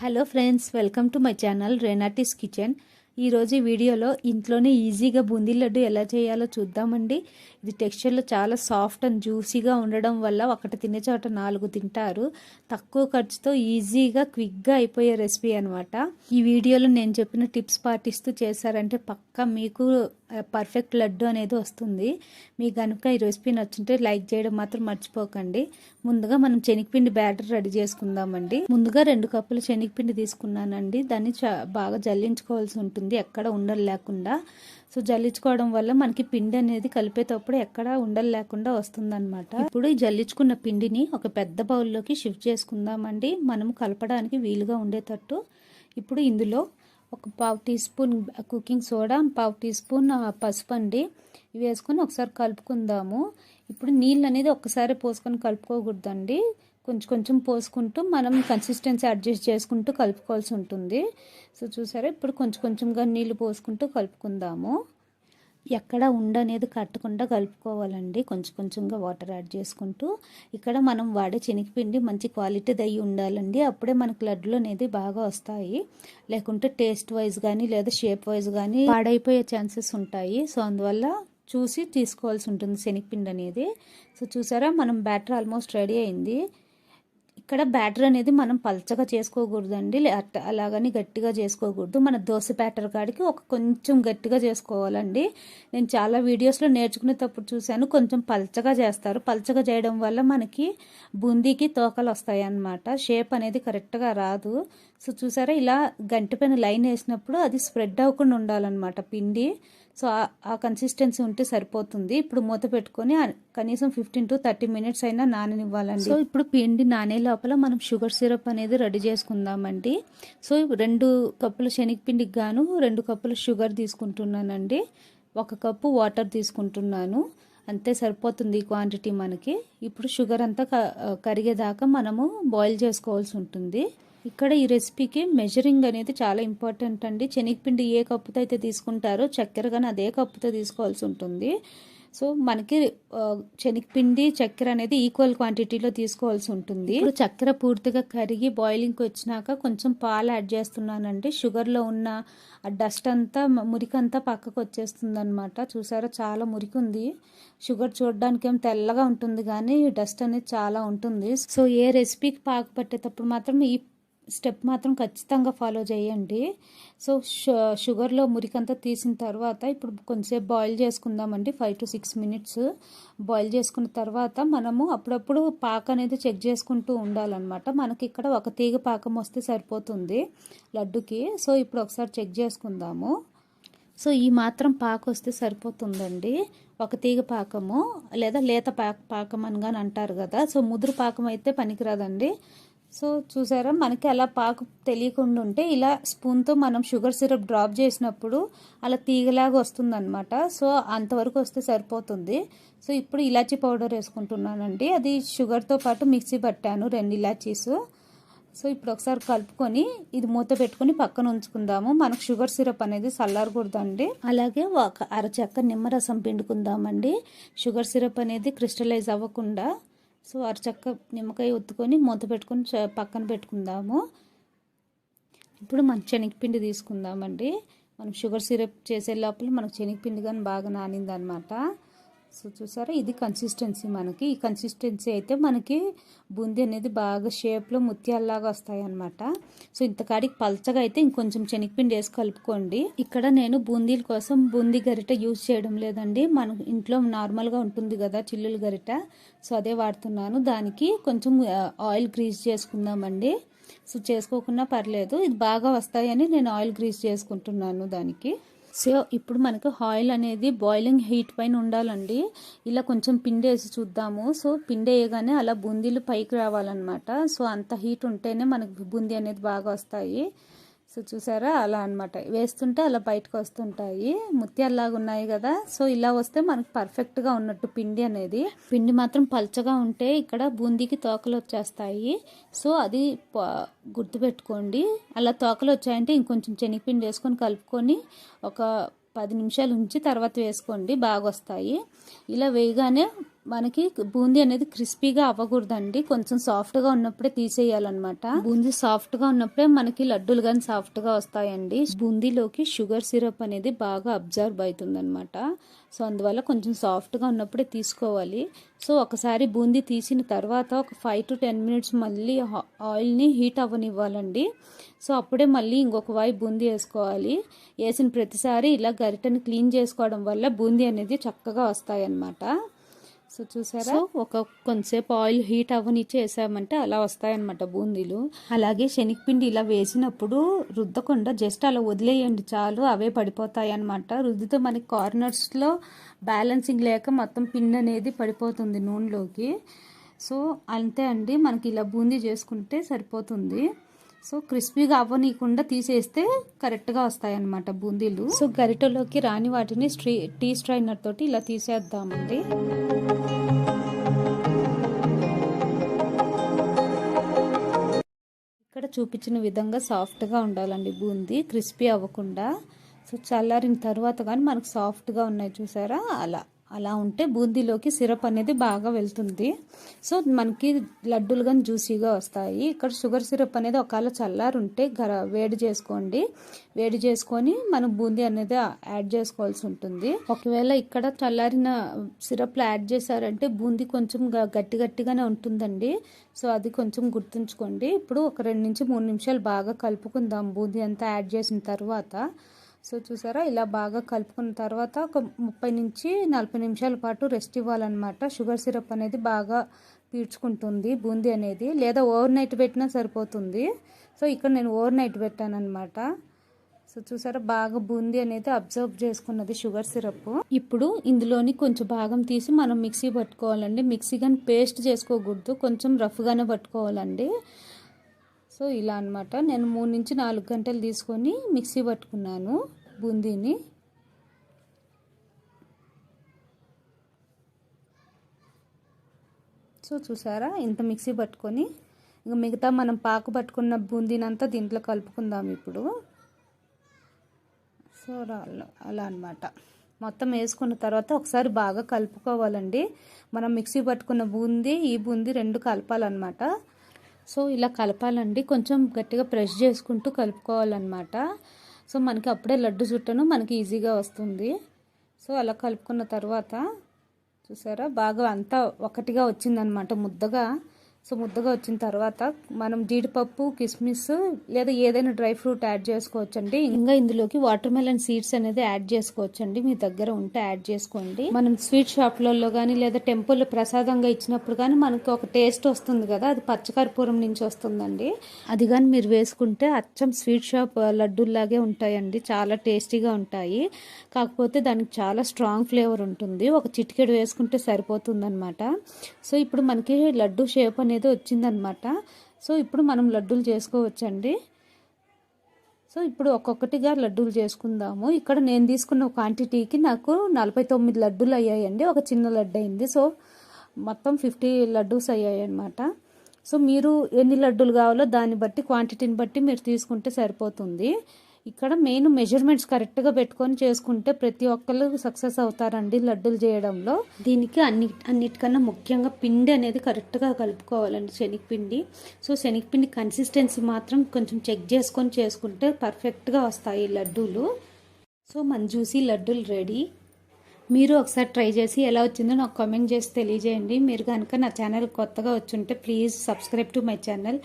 Hello friends welcome to my channel రెనాటిస్ kitchen ఈరోజు ఈ వీడియోలో ఇంట్లోనే ఈజీగా బూందీ లడ్డు ఎలా చేయాలో చూద్దామండి. ఇది టెక్స్చర్లో చాలా సాఫ్ట్ అండ్ జ్యూసీగా ఉండడం వల్ల ఒకటి తినే చోట నాలుగు తింటారు. తక్కువ ఖర్చుతో ఈజీగా క్విక్గా అయిపోయే రెసిపీ అనమాట ఈ వీడియోలో నేను చెప్పిన టిప్స్ పాటిస్తూ చేశారంటే పక్కా మీకు పర్ఫెక్ట్ లడ్డు అనేది వస్తుంది. మీకు కనుక ఈ రెసిపీ నచ్చుంటే లైక్ చేయడం మాత్రం మర్చిపోకండి. ముందుగా మనం శనగపిండి బ్యాటర్ రెడీ చేసుకుందామండి. ముందుగా రెండు కప్పులు శనగపిండి తీసుకున్నానండి. దాన్ని బాగా జల్లించుకోవాల్సి ఉంటుంది. ఎక్కడ ఉండలు లేకుండా. సో జల్లించుకోవడం వల్ల మనకి పిండి అనేది కలిపేటప్పుడు ఎక్కడ ఉండలు లేకుండా వస్తుందన్నమాట. ఇప్పుడు ఈ జల్లించుకున్న పిండిని ఒక పెద్ద బౌల్లోకి షిఫ్ట్ చేసుకుందామండి. మనం కలపడానికి వీలుగా ఉండేటట్టు. ఇప్పుడు ఇందులో ఒక పావు టీ స్పూన్ కుకింగ్ సోడా పావు టీ స్పూన్ పసుపు అండి. ఇవి వేసుకొని ఒకసారి కలుపుకుందాము. ఇప్పుడు నీళ్ళు అనేది ఒక్కసారి పోసుకొని కలుపుకోకూడదండి. కొంచెం కొంచెం పోసుకుంటూ మనం కన్సిస్టెన్సీ అడ్జస్ట్ చేసుకుంటూ కలుపుకోవాల్సి ఉంటుంది. సో చూసారా? ఇప్పుడు కొంచెం కొంచెంగా నీళ్ళు పోసుకుంటూ కలుపుకుందాము. ఎక్కడ ఉండనేది కట్టకుండా కలుపుకోవాలండి. కొంచెం కొంచెంగా వాటర్ యాడ్ చేసుకుంటూ ఇక్కడ మనం వాడే శనగపిండి మంచి క్వాలిటీది అయ్యి ఉండాలండి. అప్పుడే మనకు లడ్డులు అనేది బాగా వస్తాయి. లేకుంటే టేస్ట్ వైజ్ కానీ లేదా షేప్ వైజ్ కానీ పాడైపోయే ఛాన్సెస్ ఉంటాయి. సో అందువల్ల చూసి తీసుకోవాల్సి ఉంటుంది శనగపిండి అనేది. సో చూసారా? మనం బ్యాటర్ ఆల్మోస్ట్ రెడీ అయింది. ఇక్కడ బ్యాటర్ అనేది మనం పల్చగా చేసుకోకూడదండి. అలాగని గట్టిగా చేసుకోకూడదు. మన దోశ బ్యాటర్ కాడికి ఒక కొంచెం గట్టిగా చేసుకోవాలండి. నేను చాలా వీడియోస్లో నేర్చుకునేటప్పుడు చూశాను కొంచెం పల్చగా చేస్తారు. పల్చగా చేయడం వల్ల మనకి బూందీకి తోకలు వస్తాయి అన్నమాట షేప్ అనేది కరెక్ట్గా రాదు. సో చూసారా ఇలా గంటి పైన లైన్ వేసినప్పుడు అది స్ప్రెడ్ అవ్వకుండా ఉండాలన్నమాట పిండి. సో ఆ కన్సిస్టెన్సీ ఉంటే సరిపోతుంది. ఇప్పుడు మూత పెట్టుకొని కనీసం ఫిఫ్టీన్ టు థర్టీ మినిట్స్ అయినా నాననివ్వాలండి. సో ఇప్పుడు పిండి నానే లోపల మనం షుగర్ సిరప్ అనేది రెడీ చేసుకుందామండి. సో రెండు కప్పుల శనగపిండికి గాను రెండు కప్పుల షుగర్ తీసుకుంటున్నానండి. ఒక కప్పు వాటర్ తీసుకుంటున్నాను. అంతే సరిపోతుంది క్వాంటిటీ మనకి. ఇప్పుడు షుగర్ అంతా కరిగేదాకా మనము బాయిల్ చేసుకోవాల్సి ఉంటుంది. ఇక్కడ ఈ రెసిపీకి మెజరింగ్ అనేది చాలా ఇంపార్టెంట్ అండి. శనగపిండి ఏ కప్పుతో అయితే తీసుకుంటారో చక్కెర కానీ అదే కప్పుతో తీసుకోవాల్సి ఉంటుంది. సో మనకి శనగపిండి చక్కెర అనేది ఈక్వల్ క్వాంటిటీలో తీసుకోవాల్సి ఉంటుంది. ఇప్పుడు చక్కెర పూర్తిగా కరిగి బాయిలింగ్కి వచ్చినాక కొంచెం పాలు యాడ్ చేస్తున్నానండి. షుగర్లో ఉన్న ఆ డస్ట్ అంతా మురికి అంతా పక్కకు వచ్చేస్తుంది అనమాట చూసారా? చాలా మురికి ఉంది షుగర్ చూడడానికి ఏం తెల్లగా ఉంటుంది కానీ డస్ట్ అనేది చాలా ఉంటుంది. సో ఏ రెసిపీకి పాకు పట్టేటప్పుడు మాత్రం ఈ స్టెప్ మాత్రం ఖచ్చితంగా ఫాలో చేయండి. సో షుగర్లో మురికంతా తీసిన తర్వాత ఇప్పుడు కొంచెంసేపు బాయిల్ చేసుకుందామండి. Five to six minutes boil చేసుకున్న తర్వాత మనము అప్పుడప్పుడు పాక అనేది చెక్ చేసుకుంటూ ఉండాలన్నమాట. మనకి ఇక్కడ ఒక తీగ పాకం వస్తే సరిపోతుంది లడ్డుకి. సో ఇప్పుడు ఒకసారి చెక్ చేసుకుందాము. సో ఈ మాత్రం పాక వస్తే సరిపోతుందండి. ఒక తీగ పాకము లేదా లేత పాక పాకం అని కానీ అంటారు కదా. సో ముదురు పాకం అయితే పనికిరాదండి. సో చూసారా మనకి అలా పాకు తెలియకుండా ఉంటే ఇలా స్పూన్తో మనం షుగర్ సిరప్ డ్రాప్ చేసినప్పుడు అలా తీగలాగా వస్తుందన్నమాట. సో అంతవరకు వస్తే సరిపోతుంది. సో ఇప్పుడు ఇలాచీ పౌడర్ వేసుకుంటున్నానండి. అది షుగర్తో పాటు మిక్సీ పట్టాను రెండు ఇలాచీస్. సో ఇప్పుడు ఒకసారి కలుపుకొని ఇది మూత పెట్టుకొని పక్కన ఉంచుకుందాము. మనకు షుగర్ సిరప్ అనేది చల్లారకూడదండి. అలాగే ఒక అరచక్క నిమ్మరసం పిండుకుందామండి. షుగర్ సిరప్ అనేది క్రిస్టలైజ్ అవ్వకుండా సో అరచక్క నిమ్మకాయ ఒత్తుకొని మూత పెట్టుకొని పక్కన పెట్టుకుందాము. ఇప్పుడు మనం శనగపిండి తీసుకుందామండి. మనం షుగర్ సిరప్ చేసే లోపల మనకు శనగపిండి కానీ బాగా నానిందనమాట. సో చూసారా? ఇది కన్సిస్టెన్సీ మనకి. ఈ కన్సిస్టెన్సీ అయితే మనకి బూందీ అనేది బాగా షేప్లో ముత్యాల్లాగా వస్తాయి అనమాట సో ఇంతకాడికి పల్చగా అయితే ఇంకొంచెం శనగపిండి వేసి కలుపుకోండి. ఇక్కడ నేను బూందీల కోసం బూందీ గరిట యూజ్ చేయడం లేదండి. మన ఇంట్లో నార్మల్గా ఉంటుంది కదా చిల్లుల గరిట. సో అదే వాడుతున్నాను. దానికి కొంచెం ఆయిల్ గ్రీస్ చేసుకుందామండి. సో చేసుకోకుండా పర్లేదు. ఇది బాగా వస్తాయని నేను ఆయిల్ గ్రీస్ చేసుకుంటున్నాను దానికి. సో ఇప్పుడు మనకు ఆయిల్ అనేది బాయిలింగ్ హీట్ పైన ఉండాలండి. ఇలా కొంచెం పిండి వేసి చూద్దాము. సో పిండి వేయగానే అలా బూందీలు పైకి రావాలన్నమాట. సో అంత హీట్ ఉంటేనే మనకు బూందీ అనేది బాగా వస్తాయి. సో చూసారా? అలా అనమాట వేస్తుంటే అలా బయటకు వస్తుంటాయి. ముత్యాల్లాగా ఉన్నాయి కదా. సో ఇలా వస్తే మనకు పర్ఫెక్ట్గా ఉన్నట్టు పిండి అనేది. పిండి మాత్రం పల్చగా ఉంటే ఇక్కడ బూందీకి తోకలు వచ్చేస్తాయి. సో అది గుర్తుపెట్టుకోండి. అలా తోకలు వచ్చాయంటే ఇంకొంచెం శనగపిండి వేసుకొని కలుపుకొని ఒక పది నిమిషాలు ఉంచి తర్వాత వేసుకోండి. బాగా వస్తాయి ఇలా వేయగానే మనకి బూందీ అనేది క్రిస్పీగా అవ్వకూడదండి. కొంచెం సాఫ్ట్గా ఉన్నప్పుడే తీసేయాలన్నమాట. బూందీ సాఫ్ట్గా ఉన్నప్పుడే మనకి లడ్డూలు కానీ సాఫ్ట్గా వస్తాయండి. బూందీలోకి షుగర్ సిరప్ అనేది బాగా అబ్జర్వ్ అవుతుందన్నమాట. సో అందువల్ల కొంచెం సాఫ్ట్గా ఉన్నప్పుడే తీసుకోవాలి. సో ఒకసారి బూందీ తీసిన తర్వాత ఒక ఫైవ్ టు టెన్ మినిట్స్ మళ్ళీ ఆయిల్ని హీట్ అవ్వనివ్వాలండి. సో అప్పుడే మళ్ళీ ఇంకొక వాయి బూందీ వేసుకోవాలి. వేసిన ప్రతిసారి ఇలా గరిటను క్లీన్ చేసుకోవడం వల్ల బూందీ అనేది చక్కగా వస్తాయన్నమాట. సో చూసారా? ఒక కొంతసేపు ఆయిల్ హీట్ అవ్వనిచ్చి వేసామంటే అలా వస్తాయన్నమాట బూందీలు. అలాగే శనగపిండి ఇలా వేసినప్పుడు రుద్దకుండా జస్ట్ అలా వదిలేయండి చాలు అవే పడిపోతాయి అనమాట రుద్దితే మనకి కార్నర్స్లో బ్యాలెన్సింగ్ లేక మొత్తం పిండి అనేది పడిపోతుంది నూనెలోకి. సో అంతే అండి. మనకి ఇలా బూందీ చేసుకుంటే సరిపోతుంది. సో క్రిస్పీగా అవ్వనీయకుండా తీసేస్తే కరెక్ట్గా వస్తాయన్నమాట బూందీలు. సో గరిటెలోకి రాని వాటిని స్ట్రీ టీ స్ట్రైనర్ తోటి ఇలా తీసేద్దామండి. చూపించిన విధంగా సాఫ్ట్గా ఉండాలండి బూందీ. క్రిస్పీ అవ్వకుండా. సో చల్లారిన తర్వాత కానీ మనకు సాఫ్ట్గా ఉన్నాయి చూసారా? అలా. అలా ఉంటే బూందీలోకి సిరప్ అనేది బాగా వెళ్తుంది. సో మనకి లడ్డూలు కానీ జ్యూసీగా వస్తాయి. ఇక్కడ షుగర్ సిరప్ అనేది ఒకవేళ చల్లారుంటే గర వేడి చేసుకోండి. వేడి చేసుకొని మనం బూందీ అనేది యాడ్ చేసుకోవాల్సి ఉంటుంది. ఒకవేళ ఇక్కడ చల్లారిన సిరప్లో యాడ్ చేశారంటే బూందీ కొంచెం గట్టి గట్టిగానే ఉంటుందండి. సో అది కొంచెం గుర్తుంచుకోండి. ఇప్పుడు ఒక రెండు నుంచి మూడు నిమిషాలు బాగా కలుపుకుందాం బూందీ అంతా యాడ్ చేసిన తర్వాత. సో చూసారా ఇలా బాగా కలుపుకున్న తర్వాత ఒక ముప్పై నుంచి నలభై నిమిషాల పాటు రెస్ట్ ఇవ్వాలన్నమాట. షుగర్ సిరప్ అనేది బాగా పీడ్చుకుంటుంది బూందీ అనేది. లేదా ఓవర్ నైట్ పెట్టినా సరిపోతుంది. సో ఇక్కడ నేను ఓవర్ నైట్ పెట్టాను అనమాట సో చూసారా బాగా బూందీ అనేది అబ్జర్వ్ చేసుకున్నది షుగర్ సిరప్. ఇప్పుడు ఇందులోని కొంచెం భాగం తీసి మనం మిక్సీ పట్టుకోవాలండి. మిక్సీ కానీ పేస్ట్ చేసుకోకూడదు కొంచెం రఫ్గానే పట్టుకోవాలండి. సో ఇలా అనమాట నేను మూడు నుంచి నాలుగు గంటలు తీసుకొని మిక్సీ పట్టుకున్నాను బూందీని. సో చూసారా ఇంత మిక్సీ పట్టుకొని. ఇంకా మిగతా మనం పాకు పట్టుకున్న బూందీనంతా దీంట్లో కలుపుకుందాం ఇప్పుడు. సో అలా అనమాట మొత్తం వేసుకున్న తర్వాత ఒకసారి బాగా కలుపుకోవాలండి. మనం మిక్సీ పట్టుకున్న బూందీ ఈ బూందీ రెండు కలపాలన్నమాట. సో ఇలా కలపాలండి. కొంచెం గట్టిగా ప్రెస్ చేసుకుంటూ కలుపుకోవాలన్నమాట. సో మనకి అప్పుడే లడ్డు చుట్టను మనకి ఈజీగా వస్తుంది. సో అలా కలుపుకున్న తర్వాత చూసారా? బాగా అంతా ఒకటిగా వచ్చిందనమాట ముద్దగా. సో ముద్దగా వచ్చిన తర్వాత మనం జీడిపప్పు కిస్మిస్ లేదా ఏదైనా డ్రై ఫ్రూట్ యాడ్ చేసుకోవచ్చండి. ఇంకా ఇందులోకి వాటర్ మెలన్ సీడ్స్ అనేది యాడ్ చేసుకోవచ్చండి. మీ దగ్గర ఉంటే యాడ్ చేసుకోండి. మనం స్వీట్ షాప్లలో కానీ లేదా టెంపుల్ ప్రసాదంగా ఇచ్చినప్పుడు కానీ మనకి ఒక టేస్ట్ వస్తుంది కదా అది పచ్చకర్పూరం నుంచి వస్తుందండి. అది కానీ మీరు వేసుకుంటే అచ్చం స్వీట్ షాప్ లడ్డూల్లాగే ఉంటాయండి. చాలా టేస్టీగా ఉంటాయి. కాకపోతే దానికి చాలా స్ట్రాంగ్ ఫ్లేవర్ ఉంటుంది. ఒక చిటికెడు వేసుకుంటే సరిపోతుంది అనమాట సో ఇప్పుడు మనకి లడ్డు షేప్ అనేది వచ్చిందనమాట. సో ఇప్పుడు మనం లడ్డూలు చేసుకోవచ్చండి. సో ఇప్పుడు ఒక్కొక్కటిగా లడ్డూలు చేసుకుందాము. ఇక్కడ నేను తీసుకున్న క్వాంటిటీకి నాకు నలభై తొమ్మిది లడ్డూలు అయ్యాయండి. ఒక చిన్న లడ్డు అయింది. సో మొత్తం ఫిఫ్టీ లడ్డూస్ అయ్యాయి అన్నమాట సో మీరు ఎన్ని లడ్డూలు కావాలో దాన్ని బట్టి క్వాంటిటీని బట్టి మీరు తీసుకుంటే సరిపోతుంది. ఇక్కడ మెయిన్ మెజర్మెంట్స్ కరెక్ట్గా పెట్టుకొని చేసుకుంటే ప్రతి ఒక్కరు సక్సెస్ అవుతారండి లడ్డూలు చేయడంలో. దీనికి అన్ని అన్నిటికన్నా ముఖ్యంగా పిండి అనేది కరెక్ట్గా కలుపుకోవాలండి శనగపిండి. సో శనగపిండి కన్సిస్టెన్సీ మాత్రం కొంచెం చెక్ చేసుకొని చేసుకుంటే పర్ఫెక్ట్గా వస్తాయి లడ్డూలు. సో మన జ్యూసీ లడ్డూలు రెడీ మీరు ఒకసారి ట్రై చేసి ఎలా వచ్చిందో నాకు కామెంట్ చేసి తెలియజేయండి. మీరు కనుక నా ఛానల్ కొత్తగా వచ్చుంటే please subscribe to my channel